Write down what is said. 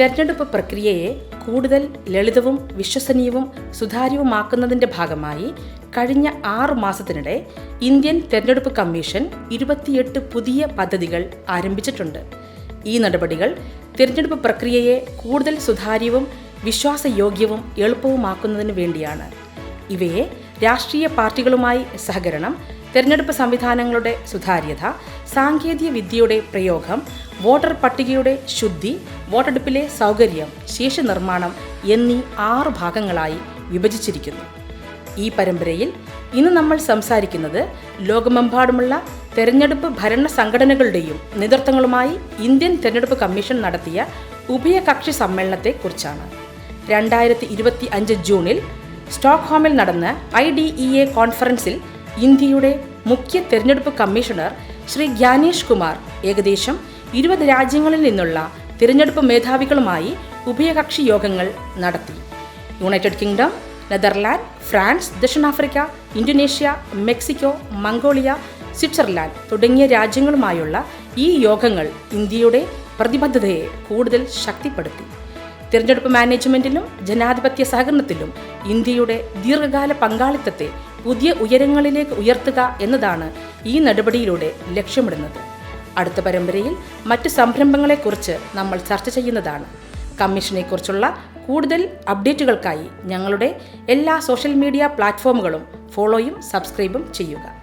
തെരഞ്ഞെടുപ്പ് പ്രക്രിയയെ കൂടുതൽ ലളിതവും വിശ്വസനീയവും സുതാര്യവുമാക്കുന്നതിന്റെ ഭാഗമായി കഴിഞ്ഞ ആറു മാസത്തിനിടെ ഇന്ത്യൻ തെരഞ്ഞെടുപ്പ് കമ്മീഷൻ ഇരുപത്തിയെട്ട് പുതിയ പദ്ധതികൾ ആരംഭിച്ചിട്ടുണ്ട്. ഈ നടപടികൾ തിരഞ്ഞെടുപ്പ് പ്രക്രിയയെ കൂടുതൽ സുതാര്യവും വിശ്വാസയോഗ്യവും എളുപ്പവുമാക്കുന്നതിന് വേണ്ടിയാണ്. ഇവയെ രാഷ്ട്രീയ പാർട്ടികളുമായി സഹകരണം തെരഞ്ഞെടുപ്പ് സംവിധാനങ്ങളുടെ സുതാര്യത സാങ്കേതിക വിദ്യയുടെ പ്രയോഗം വോട്ടർ പട്ടികയുടെ ശുദ്ധി വോട്ടെടുപ്പിലെ സൗകര്യം ശേഷി നിർമ്മാണം എന്നീ ആറ് ഭാഗങ്ങളായി വിഭജിച്ചിരിക്കുന്നു. ഈ പരമ്പരയിൽ ഇന്ന് നമ്മൾ സംസാരിക്കുന്നത് ലോകമെമ്പാടുമുള്ള തെരഞ്ഞെടുപ്പ് ഭരണ സംഘടനകളുടെയും നേതൃത്വങ്ങളുമായി ഇന്ത്യൻ തെരഞ്ഞെടുപ്പ് കമ്മീഷൻ നടത്തിയ ഉഭയകക്ഷി സമ്മേളനത്തെക്കുറിച്ചാണ്. രണ്ടായിരത്തി ഇരുപത്തി അഞ്ച് ജൂണിൽ സ്റ്റോക്ക്ഹോമിൽ നടന്ന ഐ ഡി ഇ എ കോൺഫറൻസിൽ ഇന്ത്യയുടെ മുഖ്യ തെരഞ്ഞെടുപ്പ് കമ്മീഷണർ ശ്രീ ഗ്യാനേഷ് കുമാർ ഏകദേശം ഇരുപത് രാജ്യങ്ങളിൽ നിന്നുള്ള തിരഞ്ഞെടുപ്പ് മേധാവികളുമായി ഉഭയകക്ഷി യോഗങ്ങൾ നടത്തി. യുണൈറ്റഡ് കിങ്ഡം നെതർലാൻഡ് ഫ്രാൻസ് ദക്ഷിണാഫ്രിക്ക ഇന്തോനേഷ്യ മെക്സിക്കോ മംഗോളിയ സ്വിറ്റ്സർലാൻഡ് തുടങ്ങിയ രാജ്യങ്ങളുമായുള്ള ഈ യോഗങ്ങൾ ഇന്ത്യയുടെ പ്രതിബദ്ധതയെ കൂടുതൽ ശക്തിപ്പെടുത്തി. തിരഞ്ഞെടുപ്പ് മാനേജ്മെന്റിലും ജനാധിപത്യ സഹകരണത്തിലും ഇന്ത്യയുടെ ദീർഘകാല പങ്കാളിത്തത്തെ പുതിയ ഉയരങ്ങളിലേക്ക് ഉയർത്തുക എന്നതാണ് ഈ നടപടിയിലൂടെ ലക്ഷ്യമിടുന്നത്. അടുത്ത പരമ്പരയിൽ മറ്റ് സംരംഭങ്ങളെക്കുറിച്ച് നമ്മൾ ചർച്ച ചെയ്യുന്നതാണ്. കമ്മീഷനെക്കുറിച്ചുള്ള കൂടുതൽ അപ്ഡേറ്റുകൾക്കായി ഞങ്ങളുടെ എല്ലാ സോഷ്യൽ മീഡിയ പ്ലാറ്റ്ഫോമുകളും ഫോളോയും സബ്സ്ക്രൈബും ചെയ്യുക.